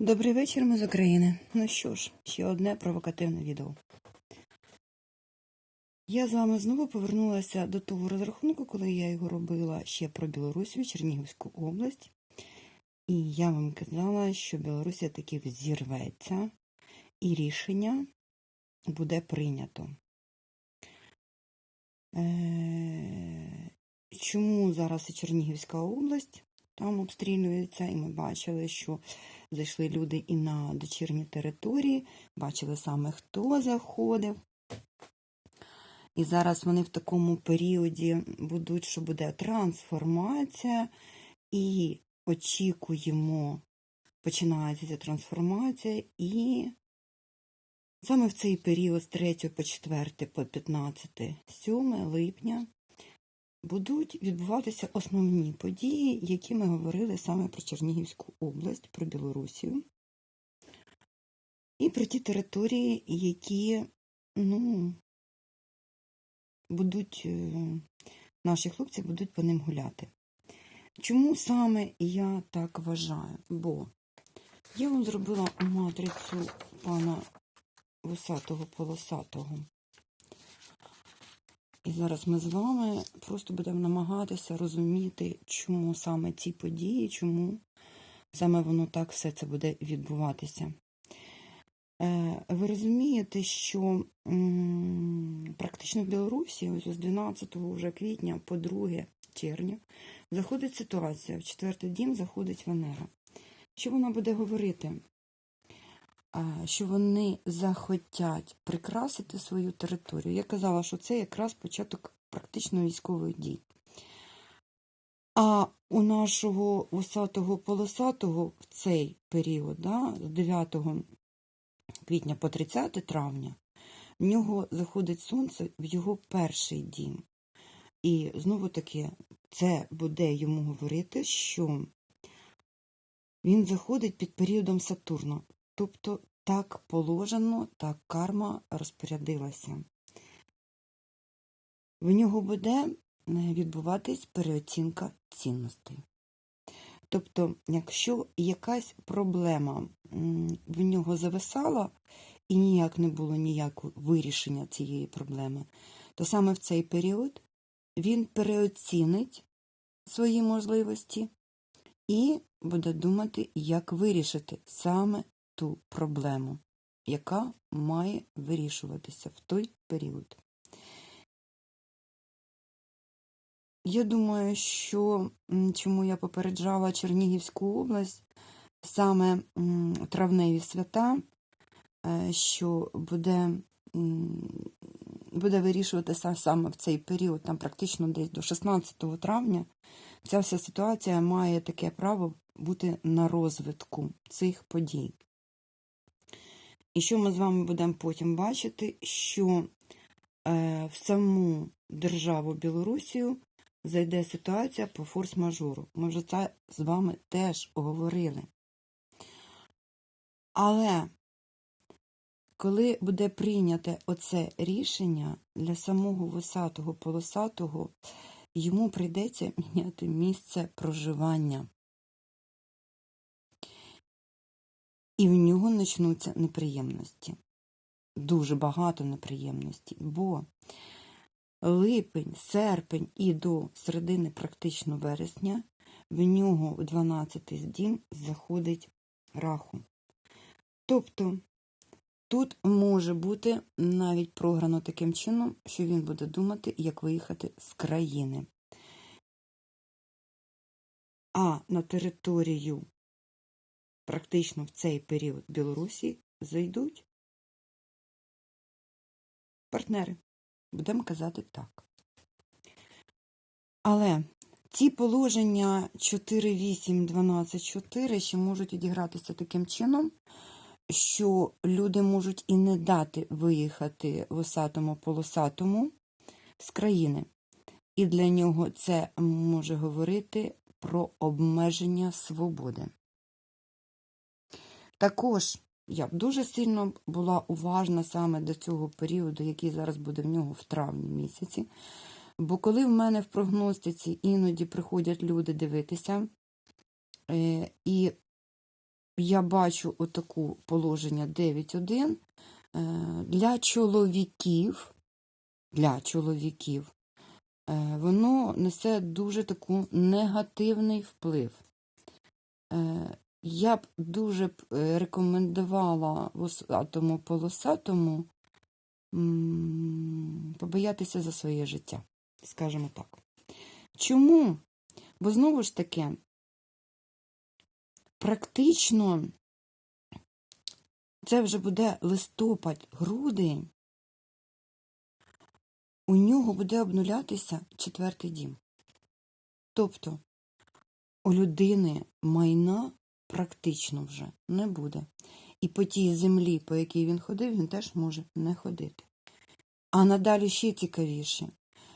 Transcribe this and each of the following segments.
Добрий вечір, ми з України. Ну що ж, ще одне провокативне відео. Я з вами знову повернулася до того розрахунку, коли я його робила ще про Білорусію, Чернігівську область. І я вам казала, що Білорусія таки взірветься, і рішення буде прийнято. Е, Чому зараз і Чернігівська область там обстрілюється, і ми бачили, що зайшли люди і на дочірні території, бачили саме, хто заходив. І зараз вони в такому періоді будуть, що буде трансформація, і очікуємо, починається ця трансформація, і саме в цей період з 3 по 4 по 15, 7 липня будуть відбуватися основні події, які ми говорили саме про Чернігівську область, про Білорусію і про ті території, які ну, будуть, е, наші хлопці будуть по ним гуляти. Чому саме я так вважаю? Бо я вам зробила матрицю пана Вусатого Полосатого. І зараз ми з вами просто будемо намагатися розуміти, чому саме ці події, чому саме воно так все це буде відбуватися. Е, Ви розумієте, що практично в Білорусі, ось з 12 вже квітня по 2 червня, заходить ситуація, в четвертий дім заходить Венера. Що вона буде говорити? Що вони захотять прикрасити свою територію. Я казала, що це якраз початок практично військових дій. А у нашого усатого полосатого в цей період, да, з 9 квітня по 30 травня, в нього заходить сонце в його перший дім. І знову таки, це буде йому говорити, що він заходить під періодом Сатурна. Тобто так положено, так карма розпорядилася. В нього буде відбуватись переоцінка цінностей. Тобто, якщо якась проблема в нього зависала і ніяк не було ніякого вирішення цієї проблеми, то саме в цей період він переоцінить свої можливості і буде думати, як вирішити саме ту проблему, яка має вирішуватися в той період. Я думаю, що чому я попереджала Чернігівську область саме травневі свята, е, що буде буде вирішуватися саме в цей період, там практично десь до 16 травня, ця вся ситуація має таке право бути на розвитку цих подій. І що ми з вами будемо потім бачити, що е, в саму державу Білорусію зайде ситуація по форс-мажору. Ми вже це з вами теж говорили. Але коли буде прийняте оце рішення для самого висатого полосатого, йому прийдеться міняти місце проживання. І в нього почнуться неприємності. Дуже багато неприємностей, бо липень, серпень і до середини практично вересня в нього в 12-й дім заходить раху. Тобто тут може бути навіть програно таким чином, що він буде думати, як виїхати з країни. А на територію практично в цей період Білорусі зайдуть партнери. Будемо казати так. Але ці положення 4.8, 12.4 ще можуть відігратися таким чином, що люди можуть і не дати виїхати висатому полосатому з країни. І для нього це може говорити про обмеження свободи. Також я б дуже сильно була уважна саме до цього періоду, який зараз буде в нього в травні місяці. Бо коли в мене в прогностиці іноді приходять люди дивитися, е, і я бачу отаку положення 9.1 е, для чоловіків, для чоловіків е, воно несе дуже таку негативний вплив. Я б дуже б е, рекомендувала восатому полосатому побоятися за своє життя, скажімо так. Чому? Бо знову ж таки, практично це вже буде листопад, грудень, у нього буде обнулятися четвертий дім. Тобто у людини майна практично вже не буде. І по тій землі, по якій він ходив, він теж може не ходити. А надалі ще цікавіше,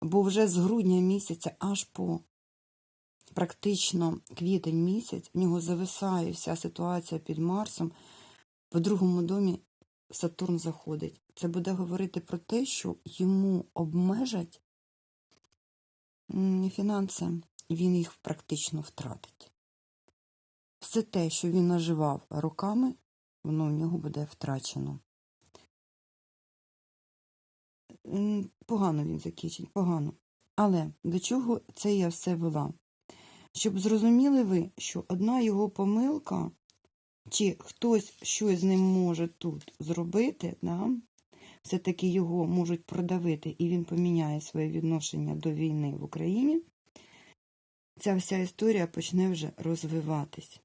бо вже з грудня місяця аж по практично квітень місяць в нього зависає вся ситуація під Марсом. В другому домі Сатурн заходить. Це буде говорити про те, що йому обмежать фінанси, він їх практично втратить. Все те, що він наживав роками, воно в нього буде втрачено. Погано він закінчить, погано. Але до чого це я все вела? Щоб зрозуміли ви, що одна його помилка, чи хтось щось з ним може тут зробити, да, все-таки його можуть продавити, і він поміняє своє відношення до війни в Україні, ця вся історія почне вже розвиватись.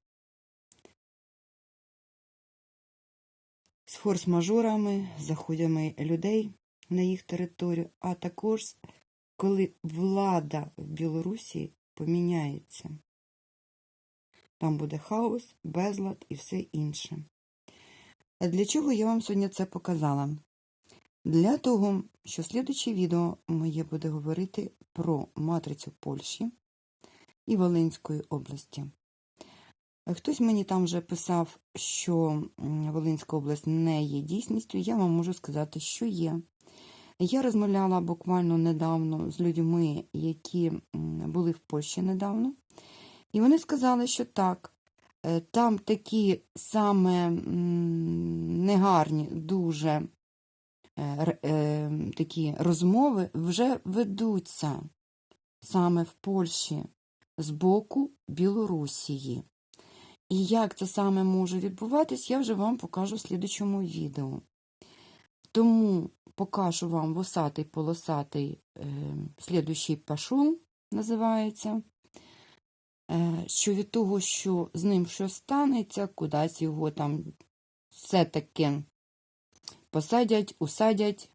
З форс-мажорами, заходами людей на їх територію, а також коли влада в Білорусі поміняється. Там буде хаос, безлад і все інше. А для чого я вам сьогодні це показала? Для того, що слідуче відео моє буде говорити про матрицю Польщі і Волинської області. Хтось мені там вже писав, що Волинська область не є дійсністю. Я вам можу сказати, що є. Я розмовляла буквально недавно з людьми, які були в Польщі недавно, і вони сказали, що так, е, там такі саме негарні, дуже е, е, такі розмови вже ведуться саме в Польщі з боку Білорусії. І як це саме може відбуватись, я вже вам покажу в слідучому відео. Тому покажу вам восатий полосатий е, слідущий пашун, називається, е, що від того, що з ним щось станеться, кудись його там все-таки посадять, усадять,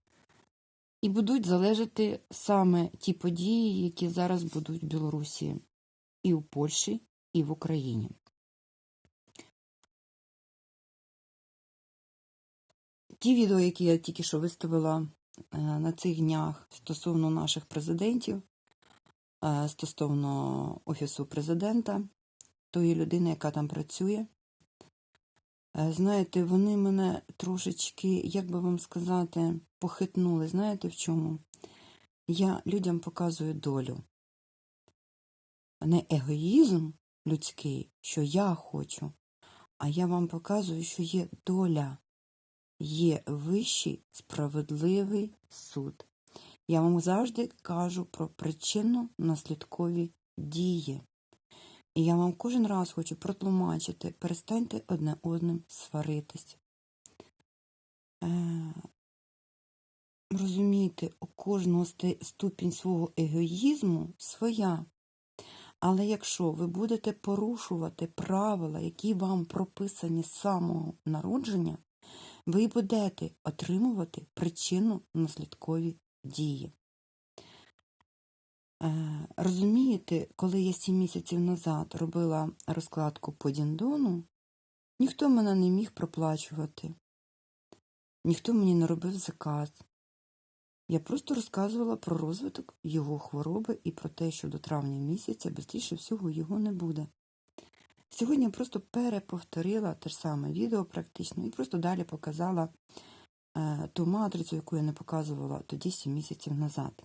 і будуть залежати саме ті події, які зараз будуть в Білорусі, і у Польщі, і в Україні. Ті відео, які я тільки що виставила е, на цих днях стосовно наших президентів, е, стосовно Офісу президента, тої людини, яка там працює, е, знаєте, вони мене трошечки, як би вам сказати, похитнули. Знаєте в чому? Я людям показую долю. Не егоїзм людський, що я хочу, а я вам показую, що є доля є вищий справедливий суд. Я вам завжди кажу про причинно-наслідкові дії. І я вам кожен раз хочу протлумачити, перестаньте одне одним сваритись. Е, розумійте, у кожного ступінь свого егоїзму своя. Але якщо ви будете порушувати правила, які вам прописані з самого народження, ви будете отримувати причинно-наслідкові дії. Е, Розумієте, коли я сім місяців назад робила розкладку по Діндону, ніхто мене не міг проплачувати, ніхто мені не робив заказ. Я просто розказувала про розвиток його хвороби і про те, що до травня місяця швидше всього його не буде. Сьогодні я просто переповторила те ж саме відео практично і просто далі показала е, ту матрицю, яку я не показувала тоді 7 місяців назад.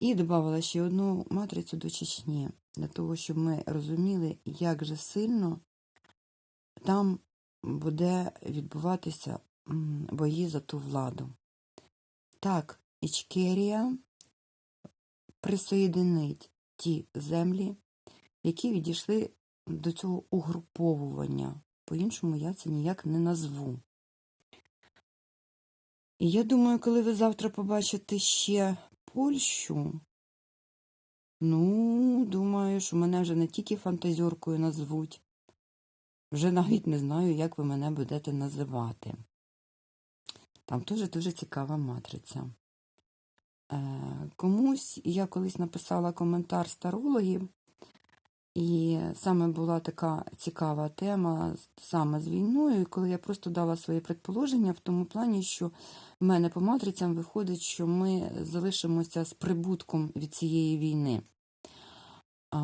І додавала ще одну матрицю до Чечні, для того, щоб ми розуміли, як же сильно там буде відбуватися бої за ту владу. Так, Ічкерія присоєдинить ті землі, які відійшли до цього угруповування. По-іншому я це ніяк не назву. І я думаю, коли ви завтра побачите ще Польщу, ну, думаю, що мене вже не тільки фантазеркою назвуть, вже навіть не знаю, як ви мене будете називати. Там теж дуже цікава матриця. Е, комусь я колись написала коментар старологів, і саме була така цікава тема саме з війною, коли я просто дала своє предположення в тому плані, що в мене по матрицям виходить, що ми залишимося з прибутком від цієї війни. А,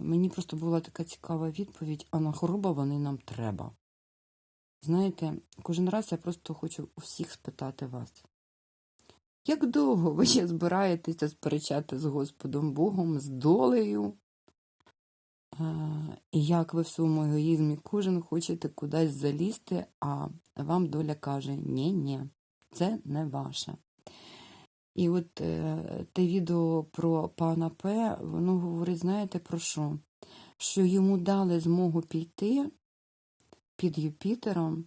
мені просто була така цікава відповідь, а на хвороба вони нам треба. Знаєте, кожен раз я просто хочу у всіх спитати вас. Як довго ви ще збираєтеся сперечати з Господом Богом, з долею? І як ви в своєму егоїзмі кожен хочете кудись залізти, а вам доля каже: ні-ні, це не ваше. І от е, те відео про пана П, воно говорить, знаєте, про що? Що йому дали змогу піти під Юпітером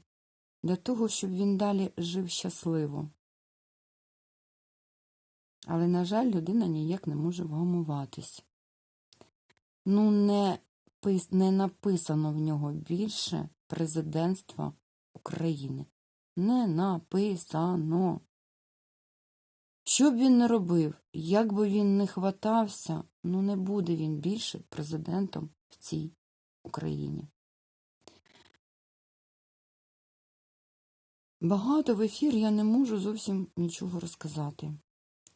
для того, щоб він далі жив щасливо. Але, на жаль, людина ніяк не може вгамуватись. Ну, не, не написано в нього більше президентства України. Не написано. Що б він не робив, як би він не хватався, ну не буде він більше президентом в цій Україні. Багато в ефір я не можу зовсім нічого розказати.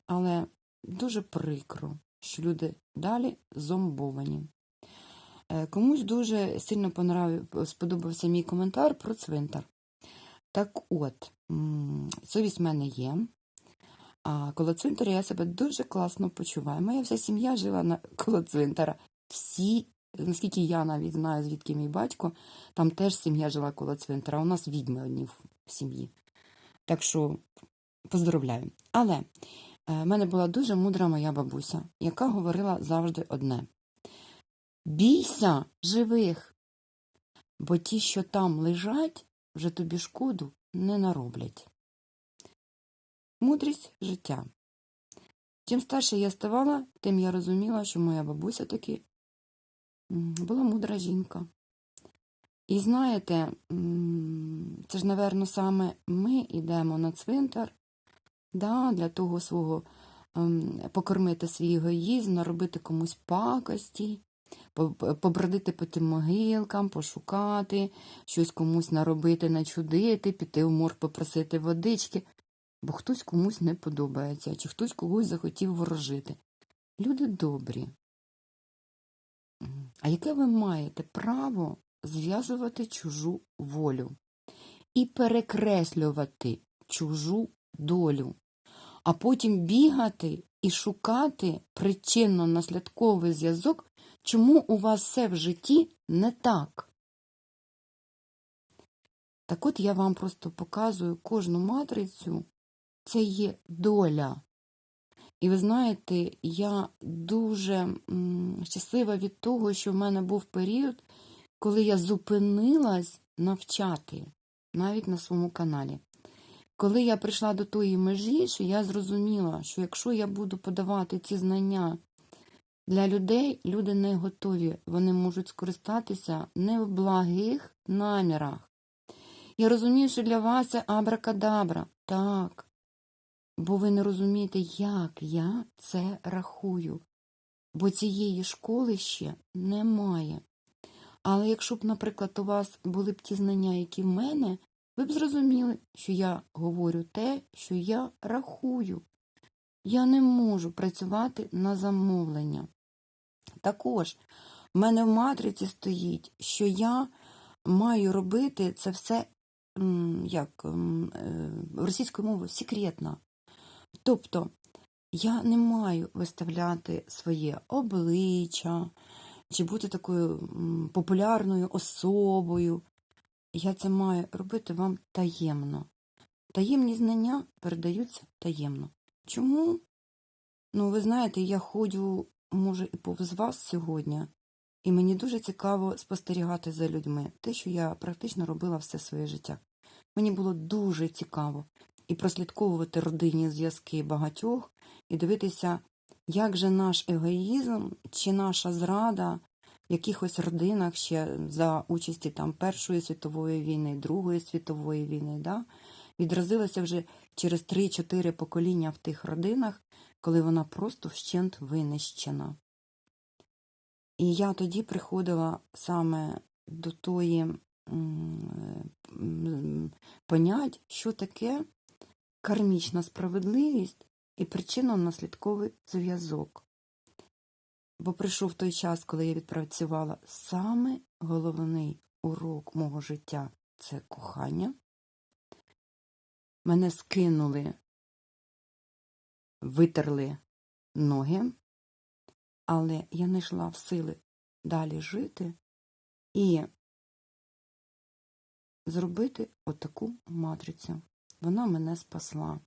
Але дуже прикро, що люди далі зомбовані. Е, Комусь дуже сильно сподобався мій коментар про цвинтар. Так от, совість в мене є. А коло цвинтаря я себе дуже класно почуваю. Моя вся сім'я жила на коло цвинтара. Всі, наскільки я навіть знаю, звідки мій батько, там теж сім'я жила коло цвинтара. У нас відьми одні в сім'ї. Так що поздоровляю. Але в мене була дуже мудра моя бабуся, яка говорила завжди одне: бійся живих, бо ті, що там лежать, вже тобі шкоду не нароблять. Мудрість життя. Чим старше я ставала, тим я розуміла, що моя бабуся таки була мудра жінка. І знаєте, це ж, напевно, саме ми йдемо на цвинтар да, для того свого ем, покормити свій егоїзм, наробити комусь пакості, по- по- побродити по тим могилкам, пошукати, щось комусь наробити, начудити, піти в морг попросити водички, бо хтось комусь не подобається, чи хтось когось захотів ворожити. Люди добрі. А яке ви маєте право зв'язувати чужу волю і перекреслювати чужу долю, а потім бігати і шукати причинно-наслідковий зв'язок, чому у вас все в житті не так. Так от я вам просто показую кожну матрицю, це є доля. І ви знаєте, я дуже щаслива від того, що в мене був період, коли я зупинилась навчати навіть на своєму каналі. Коли я прийшла до тої межі, що я зрозуміла, що якщо я буду подавати ці знання для людей, люди не готові, вони можуть скористатися не в благих намірах. Я розумію, що для вас це абракадабра. Так. Бо ви не розумієте, як я це рахую. Бо цієї школи ще немає. Але якщо б, наприклад, у вас були б ті знання, які в мене, ви б зрозуміли, що я говорю те, що я рахую. Я не можу працювати на замовлення. Також в мене в матриці стоїть, що я маю робити це все як е, російською мовою секретно. Тобто я не маю виставляти своє обличчя, чи бути такою популярною особою. Я це маю робити вам таємно. Таємні знання передаються таємно. Чому? Ну, ви знаєте, я ходжу, може, і повз вас сьогодні, і мені дуже цікаво спостерігати за людьми. Те, що я практично робила все своє життя. Мені було дуже цікаво і прослідковувати родинні зв'язки багатьох, і дивитися, як же наш егоїзм чи наша зрада якихось родинах ще за участі там Першої світової війни, Другої світової війни, да, відразилася вже через 3-4 покоління в тих родинах, коли вона просто вщент винищена. І я тоді приходила саме до тої понять, що таке кармічна справедливість і причинно-наслідковий зв'язок. Бо прийшов той час, коли я відпрацювала саме головний урок мого життя це кохання. Мене скинули, витерли ноги, але я не йшла в сили далі жити і зробити отаку матрицю. Вона мене спасла.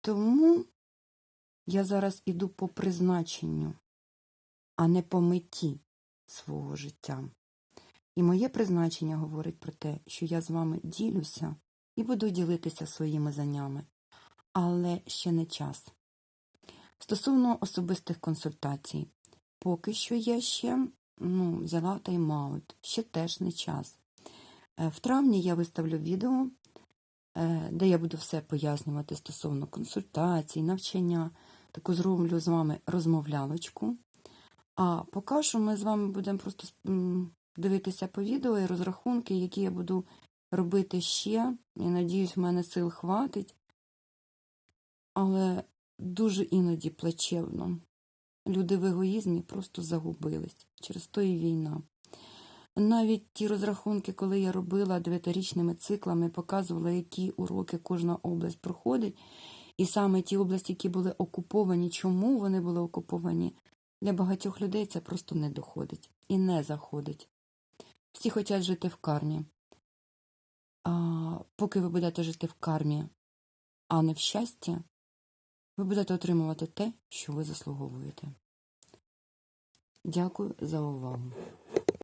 Тому я зараз іду по призначенню, а не по меті свого життя. І моє призначення говорить про те, що я з вами ділюся і буду ділитися своїми знаннями, але ще не час. Стосовно особистих консультацій, поки що я ще ну, взяла тайм-аут, ще теж не час. Е, В травні я виставлю відео, е, де я буду все пояснювати стосовно консультацій, навчання. Таку зроблю з вами розмовлялочку. А поки що ми з вами будемо просто дивитися по відео і розрахунки, які я буду робити ще. І надіюсь, в мене сил хватить. Але дуже іноді плачевно. Люди в егоїзмі просто загубились. Через то і війна. Навіть ті розрахунки, коли я робила дев'ятирічними циклами, показувала, які уроки кожна область проходить. І саме ті області, які були окуповані, чому вони були окуповані, для багатьох людей це просто не доходить і не заходить. Всі хочуть жити в кармі. А поки ви будете жити в кармі, а не в щасті, ви будете отримувати те, що ви заслуговуєте. Дякую за увагу.